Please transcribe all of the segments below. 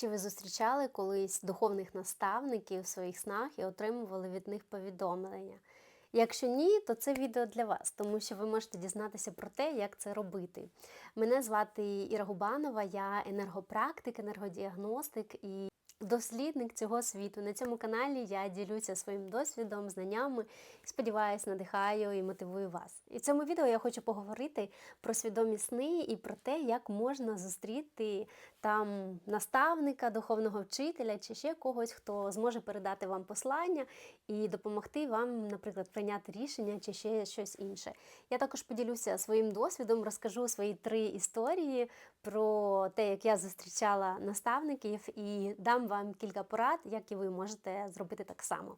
Чи ви зустрічали колись духовних наставників в своїх снах і отримували від них повідомлення? Якщо ні, то це відео для вас, тому що ви можете дізнатися про те, як це робити. Мене звати Іра Губанова, я енергопрактик, енергодіагностик і дослідник цього світу. На цьому каналі я ділюся своїм досвідом, знаннями, сподіваюсь, надихаю і мотивую вас. І в цьому відео я хочу поговорити про свідомі сни і про те, як можна зустріти там наставника, духовного вчителя чи ще когось, хто зможе передати вам послання і допомогти вам, наприклад, прийняти рішення чи ще щось інше. Я також поділюся своїм досвідом, розкажу свої три історії про те, як я зустрічала наставників, і дам вам кілька порад, як і ви можете зробити так само.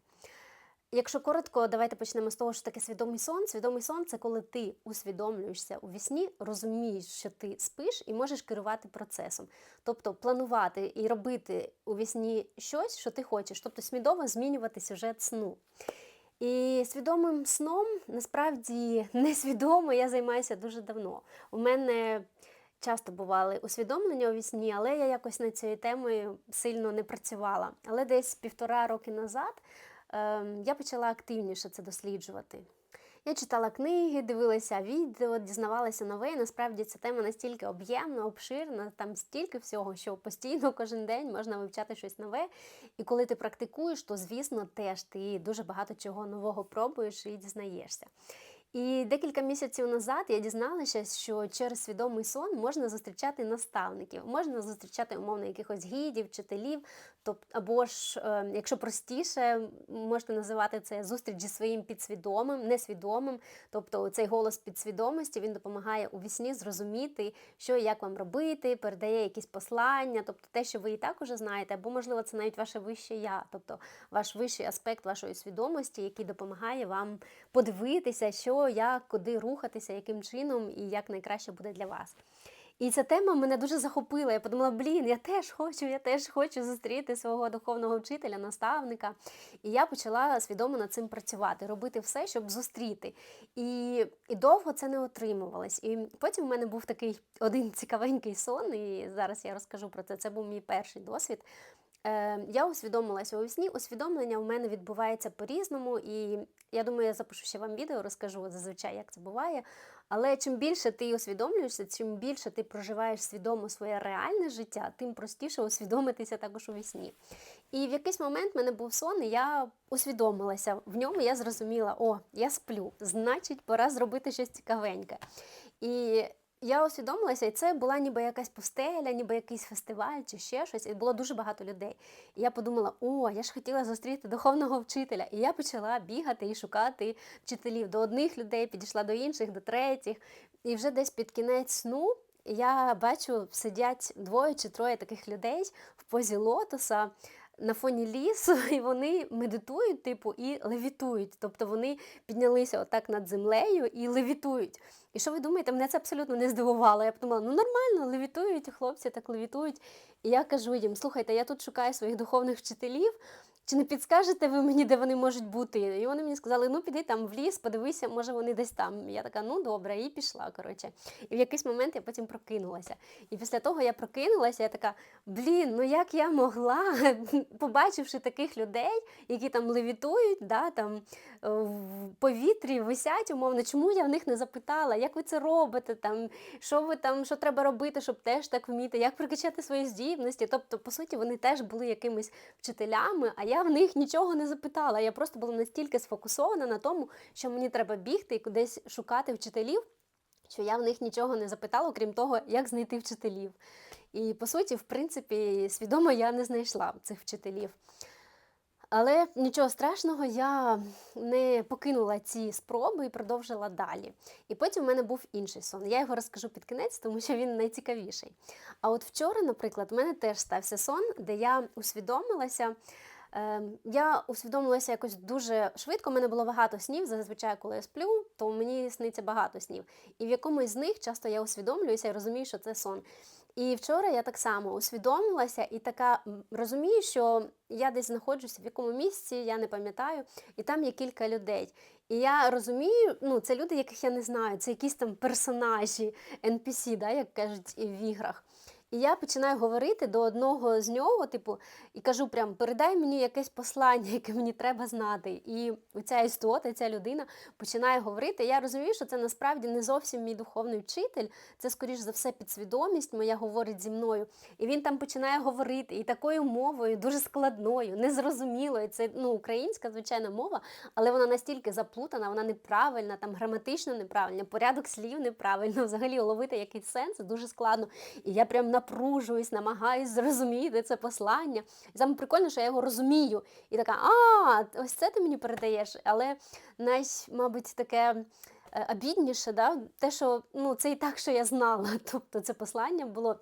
Якщо коротко, давайте почнемо з того, що таке свідомий сон. Свідомий сон це коли ти усвідомлюєшся у вісні, розумієш, що ти спиш і можеш керувати процесом. Тобто планувати і робити у вісні щось, що ти хочеш, тобто свідомо змінювати сюжет сну. І свідомим сном насправді несвідомо я займаюся дуже давно. У мене часто бували усвідомлення у вісні, але я якось над цією темою сильно не працювала. Але десь півтора роки назад ем, я почала активніше це досліджувати. Я читала книги, дивилася відео, дізнавалася нове. І насправді ця тема настільки об'ємна, обширна, там стільки всього, що постійно кожен день можна вивчати щось нове. І коли ти практикуєш, то звісно теж ти дуже багато чого нового пробуєш і дізнаєшся. І декілька місяців назад я дізналася, що через свідомий сон можна зустрічати наставників, можна зустрічати умовно якихось гідів, вчителів, тобто, або ж, е, якщо простіше, можете називати це зустріч зі своїм підсвідомим, несвідомим. Тобто цей голос підсвідомості він допомагає у вісні зрозуміти, що і як вам робити, передає якісь послання, тобто те, що ви і так уже знаєте, або, можливо, це навіть ваше вище я, тобто ваш вищий аспект вашої свідомості, який допомагає вам подивитися, що як, куди рухатися, яким чином і як найкраще буде для вас. І ця тема мене дуже захопила. Я подумала, блін, я теж хочу, я теж хочу зустріти свого духовного вчителя, наставника. І я почала свідомо над цим працювати, робити все, щоб зустріти. І і довго це не отримувалось. І потім в мене був такий один цікавенький сон, і зараз я розкажу про це. Це був мій перший досвід. Е, Я усвідомилася у сні. Усвідомлення у мене відбувається по-різному, і я думаю, я запишу ще вам відео, розкажу зазвичай, як це буває. Але чим більше ти усвідомлюєшся, чим більше ти проживаєш свідомо своє реальне життя, тим простіше усвідомитися також у вісні. І в якийсь момент в мене був сон, і я усвідомилася в ньому, я зрозуміла, о, я сплю, значить, пора зробити щось цікавеньке. І я усвідомилася, і це була ніби якась пустеля, ніби якийсь фестиваль чи ще щось, і було дуже багато людей. І я подумала, о, я ж хотіла зустріти духовного вчителя. І я почала бігати і шукати вчителів до одних людей, підійшла до інших, до третіх. І вже десь під кінець сну я бачу, сидять двоє чи троє таких людей в позі лотоса на фоні лісу, і вони медитують, типу, і левітують. Тобто вони піднялися отак над землею і левітують. І що ви думаєте, мене це абсолютно не здивувало. Я подумала, ну нормально, левітують, хлопці так левітують. І я кажу їм: слухайте, я тут шукаю своїх духовних вчителів. Чи не підскажете ви мені, де вони можуть бути? І вони мені сказали, ну піди там в ліс, подивися, може вони десь там. Я така, ну добре, і пішла. коротше. І в якийсь момент я потім прокинулася. І після того я прокинулася, я така, блін, ну як я могла, побачивши таких людей, які там левітують, да, там в повітрі висять, умовно, чому я в них не запитала, як ви це робите, там, що ви там, що треба робити, щоб теж так вміти, як прокачати свої здібності. Тобто, по суті, вони теж були якимись вчителями. а я в них нічого не запитала. Я просто була настільки сфокусована на тому, що мені треба бігти і кудись шукати вчителів, що я в них нічого не запитала, окрім того, як знайти вчителів. І по суті, в принципі, свідомо я не знайшла цих вчителів. Але нічого страшного, я не покинула ці спроби і продовжила далі. І потім в мене був інший сон. Я його розкажу під кінець, тому що він найцікавіший. А от вчора, наприклад, в мене теж стався сон, де я усвідомилася. Ем, я усвідомилася якось дуже швидко. У мене було багато снів. Зазвичай, коли я сплю, то мені сниться багато снів. І в якомусь з них часто я усвідомлююся і розумію, що це сон. І вчора я так само усвідомилася і така розумію, що я десь знаходжуся в якому місці, я не пам'ятаю, і там є кілька людей. І я розумію, ну це люди, яких я не знаю, це якісь там персонажі NPC, да, як кажуть в іграх. І я починаю говорити до одного з нього, типу, і кажу: прям передай мені якесь послання, яке мені треба знати. І ця істота, ця людина починає говорити. Я розумію, що це насправді не зовсім мій духовний вчитель, це, скоріш за все, підсвідомість моя говорить зі мною. І він там починає говорити і такою мовою, дуже складною, незрозумілою. Це ну, українська, звичайна мова, але вона настільки заплутана, вона неправильна, там граматично неправильна, порядок слів неправильно, взагалі уловити якийсь сенс дуже складно. І я прям напружуюсь, намагаюсь зрозуміти це послання. І саме прикольно, що я його розумію. І така, а, ось це ти мені передаєш. Але най, мабуть, таке. е, Обідніше, да? те, що ну, це і так, що я знала. Тобто це послання було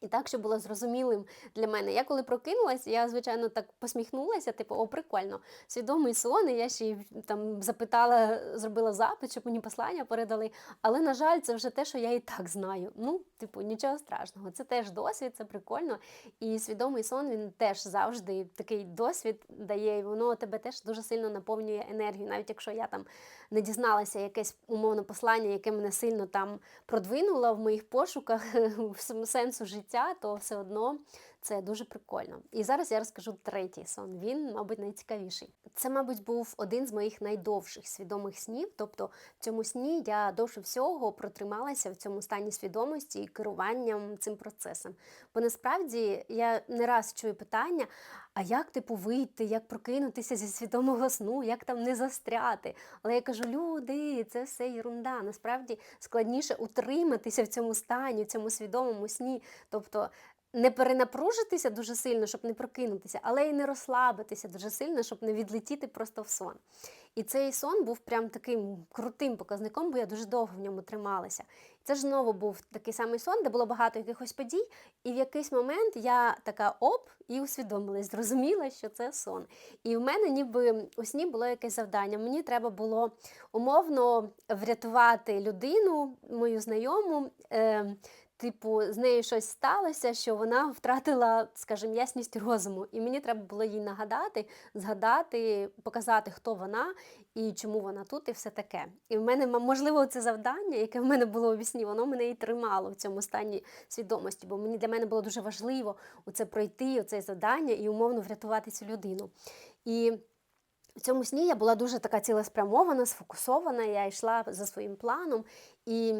і так, що було зрозумілим для мене. Я коли прокинулась, я, звичайно, так посміхнулася, типу, о, прикольно, свідомий сон, і я ще там запитала, зробила запит, щоб мені послання передали. Але, на жаль, це вже те, що я і так знаю. Ну, типу, нічого страшного. Це теж досвід, це прикольно. І свідомий сон він теж завжди такий досвід дає, і воно тебе теж дуже сильно наповнює енергію. Навіть якщо я там не дізналася якесь умовне послання, яке мене сильно там продвинуло в моїх пошуках в сенсу життя, то все одно це дуже прикольно. І зараз я розкажу третій сон. Він, мабуть, найцікавіший. Це, мабуть, був один з моїх найдовших свідомих снів. Тобто, в цьому сні я довше всього протрималася в цьому стані свідомості і керуванням цим процесом. Бо насправді я не раз чую питання: а як типу вийти, як прокинутися зі свідомого сну, як там не застряти? Але я кажу, люди, це все ерунда. Насправді складніше утриматися в цьому стані, в цьому свідомому сні. Тобто не перенапружитися дуже сильно, щоб не прокинутися, але й не розслабитися дуже сильно, щоб не відлетіти просто в сон. І цей сон був прям таким крутим показником, бо я дуже довго в ньому трималася. Це ж знову був такий самий сон, де було багато якихось подій, і в якийсь момент я така оп і усвідомилась, зрозуміла, що це сон. І в мене ніби у сні було якесь завдання. Мені треба було умовно врятувати людину, мою знайому. Типу, з нею щось сталося, що вона втратила, скажімо, ясність розуму. І мені треба було їй нагадати, згадати, показати, хто вона і чому вона тут, і все таке. І в мене, можливо, це завдання, яке в мене було у вісні, воно мене і тримало в цьому стані свідомості, бо мені для мене було дуже важливо у це пройти, оце завдання і умовно врятувати цю людину. І в цьому сні я була дуже така цілеспрямована, сфокусована, я йшла за своїм планом. І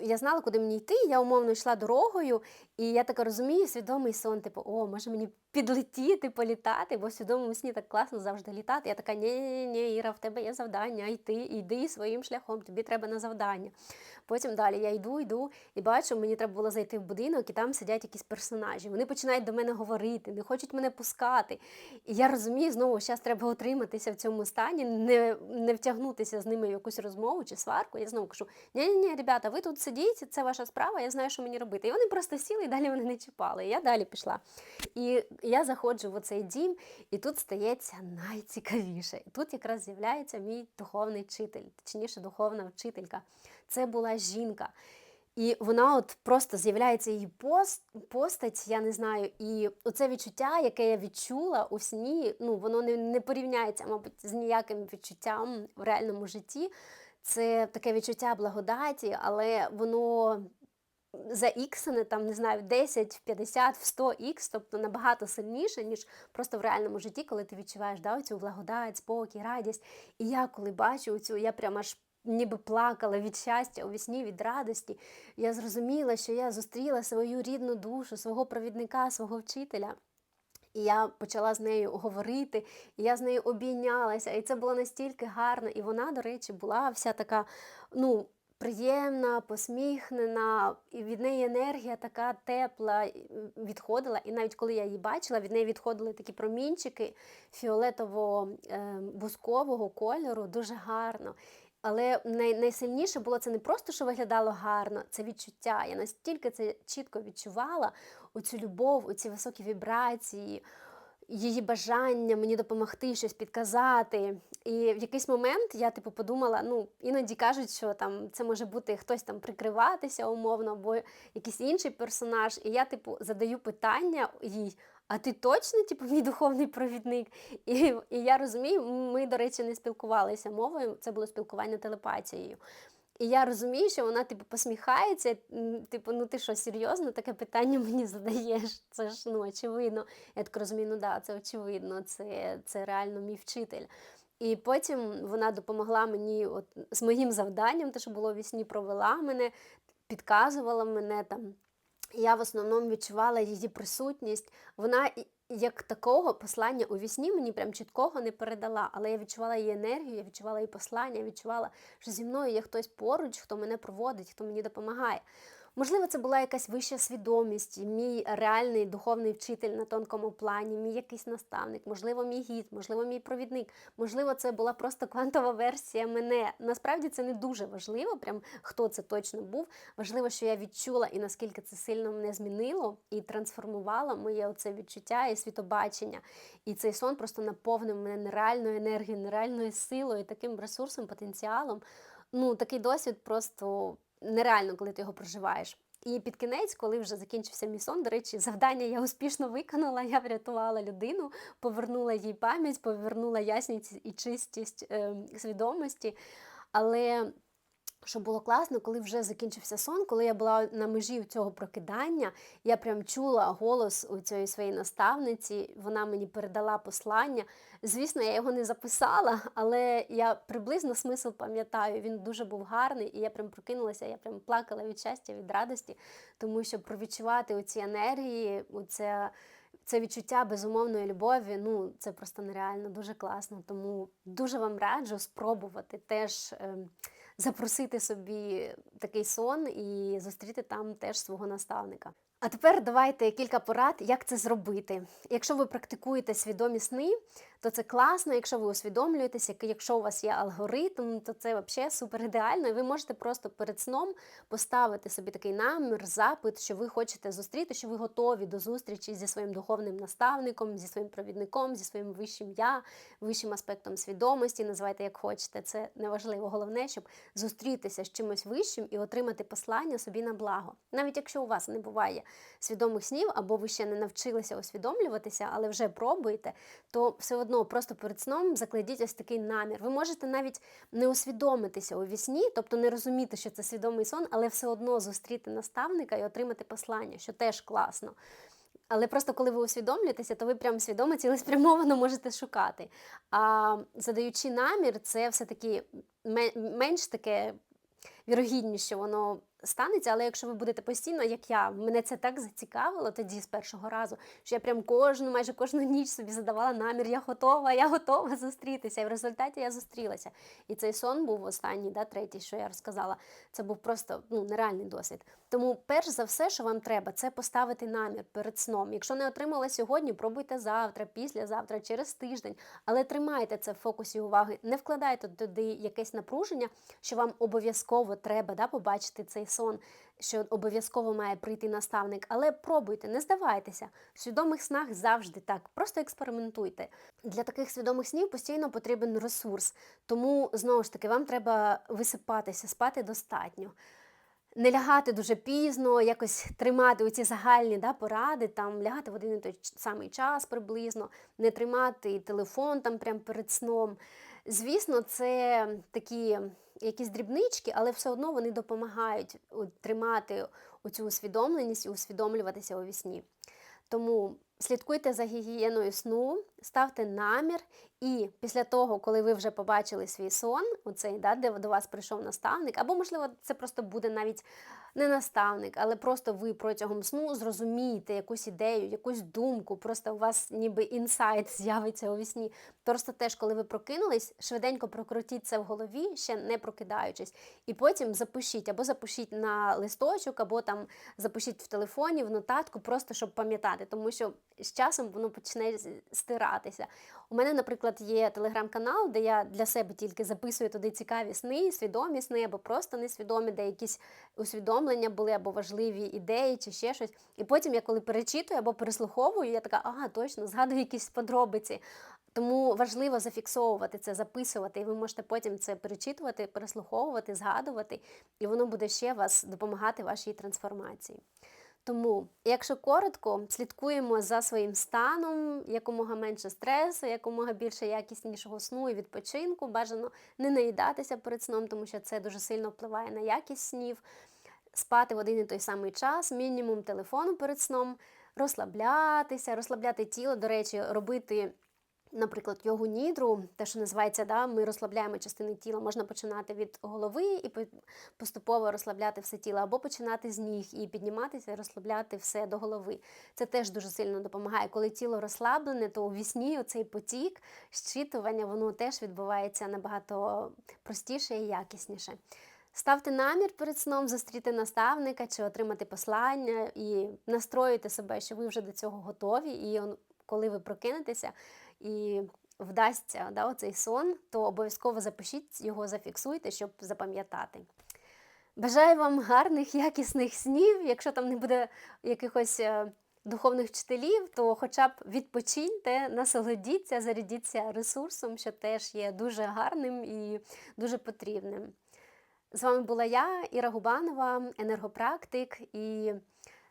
я знала, куди мені йти, я умовно йшла дорогою, і я так розумію, свідомий сон, типу, о, може мені підлетіти, політати, бо в свідомому сні так класно завжди літати. Я така, ні-ні, ні Іра, в тебе є завдання, йти, йди своїм шляхом, тобі треба на завдання. Потім далі я йду, йду і бачу, мені треба було зайти в будинок, і там сидять якісь персонажі. Вони починають до мене говорити, не хочуть мене пускати. І я розумію, знову зараз треба утриматися в цьому стані, не не втягнутися з ними в якусь розмову чи сварку. Я знову кажу: ні-ні, ребята, ви тут сидіть, це ваша справа, я знаю, що мені робити. І вони просто сіли і далі вони не чіпали. І я далі пішла. І я заходжу в оцей дім, і тут стається найцікавіше. І тут якраз з'являється мій духовний вчитель, точніше, духовна вчителька. Це була жінка. І вона от просто з'являється її пост, постать, я не знаю, і оце відчуття, яке я відчула у сні, ну воно не не порівняється, мабуть, з ніяким відчуттям в реальному житті. Це таке відчуття благодаті, але воно за іксане, там, не знаю, в 10, в 50, в 100 ікс, тобто набагато сильніше, ніж просто в реальному житті, коли ти відчуваєш да, цю благодать, спокій, радість. І я коли бачу цю, я прямо аж ніби плакала від щастя у вісні, від радості. Я зрозуміла, що я зустріла свою рідну душу, свого провідника, свого вчителя. І я почала з нею говорити, і я з нею обійнялася. І це було настільки гарно. І вона, до речі, була вся така, ну, приємна, посміхнена, і від неї енергія така тепла відходила. І навіть коли я її бачила, від неї відходили такі промінчики фіолетово-бускового кольору, дуже гарно. Але най найсильніше було це не просто, що виглядало гарно, це відчуття. Я настільки це чітко відчувала, оцю любов, оці високі вібрації, її бажання мені допомогти, щось підказати. І в якийсь момент я типу подумала: ну, іноді кажуть, що там це може бути хтось там прикриватися умовно, або якийсь інший персонаж. І я, типу, задаю питання їй а ти точно типу, мій духовний провідник? І і я розумію, ми, до речі, не спілкувалися мовою, це було спілкування телепатією. І я розумію, що вона типу посміхається. Типу, ну ти що, серйозно таке питання мені задаєш? Це ж ну очевидно. Я так розумію, ну да, це очевидно, це, це реально мій вчитель. І потім вона допомогла мені от, з моїм завданням, те, що було в вісні, провела мене, підказувала мене там. Я в основному відчувала її присутність. Вона як такого послання у вісні мені прям чіткого не передала, але я відчувала її енергію, я відчувала її послання, я відчувала, що зі мною є хтось поруч, хто мене проводить, хто мені допомагає. Можливо, це була якась вища свідомість, мій реальний духовний вчитель на тонкому плані, мій якийсь наставник, можливо, мій гід, можливо, мій провідник. Можливо, це була просто квантова версія мене. Насправді це не дуже важливо, прям хто це точно був. Важливо, що я відчула і наскільки це сильно мене змінило і трансформувало моє оце відчуття і світобачення. І цей сон просто наповнив мене нереальною енергією, нереальною силою, таким ресурсом, потенціалом. Ну, такий досвід просто нереально, коли ти його проживаєш. І під кінець, коли вже закінчився мій сон, до речі, завдання я успішно виконала. Я врятувала людину, повернула їй пам'ять, повернула ясність і чистість е, свідомості. Але що було класно, коли вже закінчився сон, коли я була на межі цього прокидання, я прям чула голос у цієї своєї наставниці, вона мені передала послання. Звісно, я його не записала, але я приблизно смисл пам'ятаю. Він дуже був гарний, і я прям прокинулася, я прям плакала від щастя, від радості, тому що провідчувати оці енергії, оце, це відчуття безумовної любові, ну це просто нереально, дуже класно. Тому дуже вам раджу спробувати теж. ем, запросити собі такий сон і зустріти там теж свого наставника. А тепер давайте кілька порад, як це зробити. Якщо ви практикуєте свідомі сни, то це класно. Якщо ви усвідомлюєтеся, якщо у вас є алгоритм, то це взагалі супер ідеально. І ви можете просто перед сном поставити собі такий намір, запит, що ви хочете зустріти, що ви готові до зустрічі зі своїм духовним наставником, зі своїм провідником, зі своїм вищим я, вищим аспектом свідомості. Називайте як хочете. Це неважливо. Головне, щоб зустрітися з чимось вищим і отримати послання собі на благо. Навіть якщо у вас не буває свідомих снів, або ви ще не навчилися усвідомлюватися, але вже пробуєте, то все одно просто перед сном закладіть ось такий намір. Ви можете навіть не усвідомитися у вісні, тобто не розуміти, що це свідомий сон, але все одно зустріти наставника і отримати послання, що теж класно. Але просто коли ви усвідомлюєтеся, то ви прям свідомо цілеспрямовано можете шукати. А задаючи намір, це все-таки менш таке вірогідність, що воно станеться, але якщо ви будете постійно, як я, мене це так зацікавило тоді з першого разу, що я прям кожну, майже кожну ніч собі задавала намір, я готова, я готова зустрітися. І в результаті я зустрілася. І цей сон був останній, да, третій, що я розказала. Це був просто ну, нереальний досвід. Тому, перш за все, що вам треба, це поставити намір перед сном. Якщо не отримали сьогодні, пробуйте завтра, післязавтра, через тиждень. Але тримайте це в фокусі уваги, не вкладайте туди якесь напруження, що вам обов'язково треба да, побачити цей сон, що обов'язково має прийти наставник. Але пробуйте, не здавайтеся. В свідомих снах завжди так. Просто експериментуйте. Для таких свідомих снів постійно потрібен ресурс. Тому, знову ж таки, вам треба висипатися, спати достатньо. Не лягати дуже пізно, якось тримати оці загальні да, поради, там лягати в один і той самий час приблизно, не тримати телефон там прямо перед сном. Звісно, це такі якісь дрібнички, але все одно вони допомагають тримати оцю усвідомленість і усвідомлюватися у вісні. Тому слідкуйте за гігієною сну, ставте намір, і після того, коли ви вже побачили свій сон, оцей, да, де до вас прийшов наставник, або, можливо, це просто буде навіть не наставник, але просто ви протягом сну зрозумієте якусь ідею, якусь думку, просто у вас ніби інсайт з'явиться у вісні. Просто теж, коли ви прокинулись, швиденько прокрутіть це в голові, ще не прокидаючись, і потім запишіть, або запишіть на листочок, або там запишіть в телефоні, в нотатку, просто щоб пам'ятати, тому що з часом воно почне стиратися. У мене, наприклад, є телеграм-канал, де я для себе тільки записую туди цікаві сни, свідомі сни, або просто несвідомі, де якісь усвідомлення були, або важливі ідеї, чи ще щось. І потім я коли перечитую або переслуховую, я така, ага, точно, згадую якісь подробиці. Тому важливо зафіксовувати це, записувати, і ви можете потім це перечитувати, переслуховувати, згадувати, і воно буде ще вас допомагати вашій трансформації. Тому, якщо коротко, слідкуємо за своїм станом, якомога менше стресу, якомога більше якіснішого сну і відпочинку. Бажано не наїдатися перед сном, тому що це дуже сильно впливає на якість снів, спати в один і той самий час, мінімум телефону перед сном, розслаблятися, розслабляти тіло, до речі, робити. Наприклад, йогу нідру, те, що називається, да, ми розслабляємо частини тіла, можна починати від голови і поступово розслабляти все тіло, або починати з ніг і підніматися, розслабляти все до голови. Це теж дуже сильно допомагає. Коли тіло розслаблене, то у вісні оцей потік, щитування, воно теж відбувається набагато простіше і якісніше. Ставте намір перед сном зустріти наставника чи отримати послання і настроюйте себе, що ви вже до цього готові. І коли ви прокинетеся і вдасться да, оцей сон, то обов'язково запишіть його, зафіксуйте, щоб запам'ятати. Бажаю вам гарних, якісних снів. Якщо там не буде якихось е, духовних вчителів, то хоча б відпочиньте, насолодіться, зарядіться ресурсом, що теж є дуже гарним і дуже потрібним. З вами була я, Іра Губанова, енергопрактик, і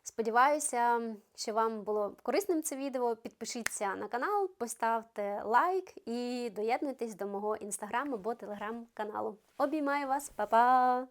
сподіваюся, що вам було корисним це відео. Підпишіться на канал, поставте лайк і доєднуйтесь до мого інстаграму або телеграм-каналу. Обіймаю вас, па-па!